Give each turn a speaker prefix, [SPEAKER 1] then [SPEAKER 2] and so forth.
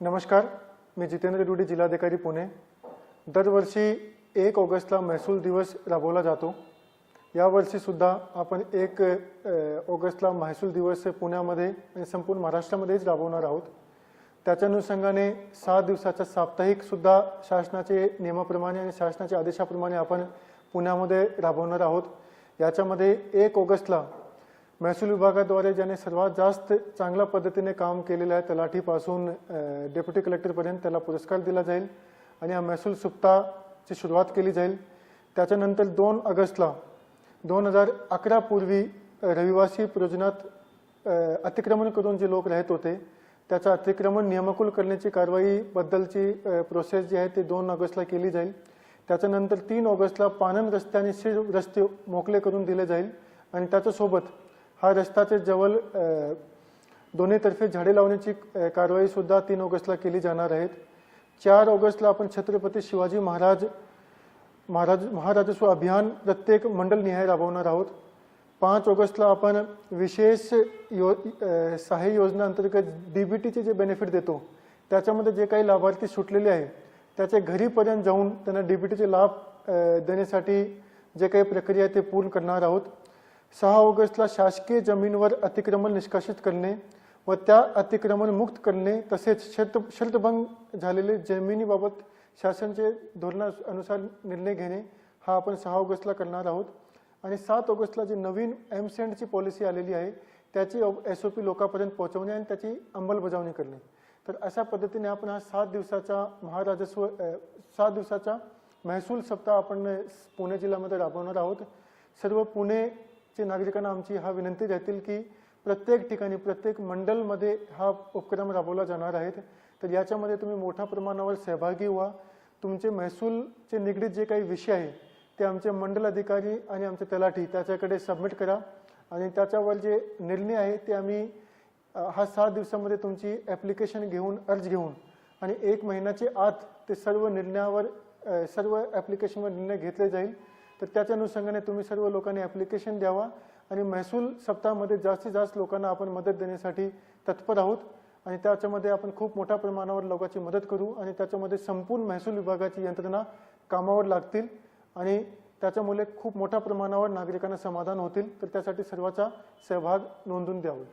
[SPEAKER 1] नमस्कार मी जितेंद्र डुडे जिल्हाधिकारी पुणे. दरवर्षी एक ऑगस्टला महसूल दिवस राबवला जातो. यावर्षीसुद्धा आपण एक ऑगस्टला महसूल दिवस पुण्यामध्ये आणि संपूर्ण महाराष्ट्रामध्येच राबवणार आहोत. त्याच्या अनुषंगाने सहा दिवसाचा साप्ताहिकसुद्धा शासनाचे नियमाप्रमाणे आणि शासनाच्या आदेशाप्रमाणे आपण पुण्यामध्ये राबवणार आहोत. याच्यामध्ये एक ऑगस्टला महसूल विभागाद्वारे ज्याने सर्वात जास्त चांगल्या पद्धतीने काम केलेलं आहे तलाठीपासून डेप्युटी कलेक्टरपर्यंत त्याला पुरस्कार दिला जाईल आणि या महसूल सुप्ताची सुरुवात केली जाईल. त्याच्यानंतर दोन ऑगस्टला दोन हजार अकरा पूर्वी रहिवासी प्रयोजनात अतिक्रमण करून जे लोक राहत होते त्याचं अतिक्रमण नियमकुल करण्याची कारवाईबद्दलची प्रोसेस जी आहे ते दोन ऑगस्टला केली जाईल. त्याच्यानंतर तीन ऑगस्टला पानन रस्ते आणि शिर रस्ते मोकळे करून दिले जाईल आणि त्याच्यासोबत हा रस्त्याचे जवळ दोन्हीतर्फे झाडे लावण्याची कारवाई कारवाईसुद्धा तीन ऑगस्टला केली जाणार आहेत चार ऑगस्टला आपण छत्रपती शिवाजी महाराज महाराज महाराजस्व अभियान प्रत्येक मंडलनिहाय राबवणार आहोत. पाच ऑगस्टला आपण विशेष यो सहाय्य योजनेअंतर्गत डी बी टीचे जे बेनिफिट देतो त्याच्यामध्ये जे काही लाभार्थी सुटलेले आहे त्याच्या घरीपर्यंत जाऊन त्यांना डी बी टीचे लाभ देण्यासाठी जे काही प्रक्रिया आहे ते पूर्ण करणार आहोत. सहा ऑगस्टला शासकीय जमीनवर अतिक्रमण निष्कासित करणे व त्या अतिक्रमण मुक्त करणे तसेच शर्त शर्तभंग झालेले जमिनीबाबत शासनचे धोरणानुसार निर्णय घेणे हा आपण सहा ऑगस्टला करणार आहोत. आणि सात ऑगस्टला जी नवीन एमसेंडची पॉलिसी आलेली आहे त्याची एस ओ पी लोकांपर्यंत पोहोचवणे आणि त्याची अंमलबजावणी करणे. तर अशा पद्धतीने आपण हा सात दिवसाचा महाराजस्व सात दिवसाचा महसूल सप्ताह आपण पुणे जिल्ह्यामध्ये राबवणार आहोत. सर्व पुणे चे नागरिकांना आमची हा विनंती राहतील की प्रत्येक ठिकाणी प्रत्येक मंडलमध्ये हा उपक्रम राबवला जाणार आहेत तर याच्यामध्ये तुम्ही मोठ्या प्रमाणावर सहभागी व्हा. तुमचे महसूलचे निगडीत जे काही विषय आहे ते आमचे मंडल अधिकारी आणि आमचे तलाठी त्याच्याकडे सबमिट करा. आणि त्याच्यावर जे निर्णय आहे ते आम्ही हा सात दिवसामध्ये तुमची ॲप्लिकेशन घेऊन अर्ज घेऊन आणि एक महिन्याचे आत ते सर्व निर्णयावर सर्व ॲप्लिकेशनवर निर्णय घेतले जाईल. तर त्याच्या अनुषंगाने तुम्ही सर्व लोकांनी ॲप्लिकेशन द्यावा आणि महसूल सप्ताहामध्ये जास्तीत जास्त लोकांना आपण मदत देण्यासाठी तत्पर आहोत. आणि त्याच्यामध्ये आपण खूप मोठ्या प्रमाणावर लोकांची मदत करू आणि त्याच्यामध्ये संपूर्ण महसूल विभागाची यंत्रणा कामावर लागतील आणि त्याच्यामुळे खूप मोठ्या प्रमाणावर नागरिकांना समाधान होतील. तर त्यासाठी सर्वांचा सहभाग नोंदून द्यावा.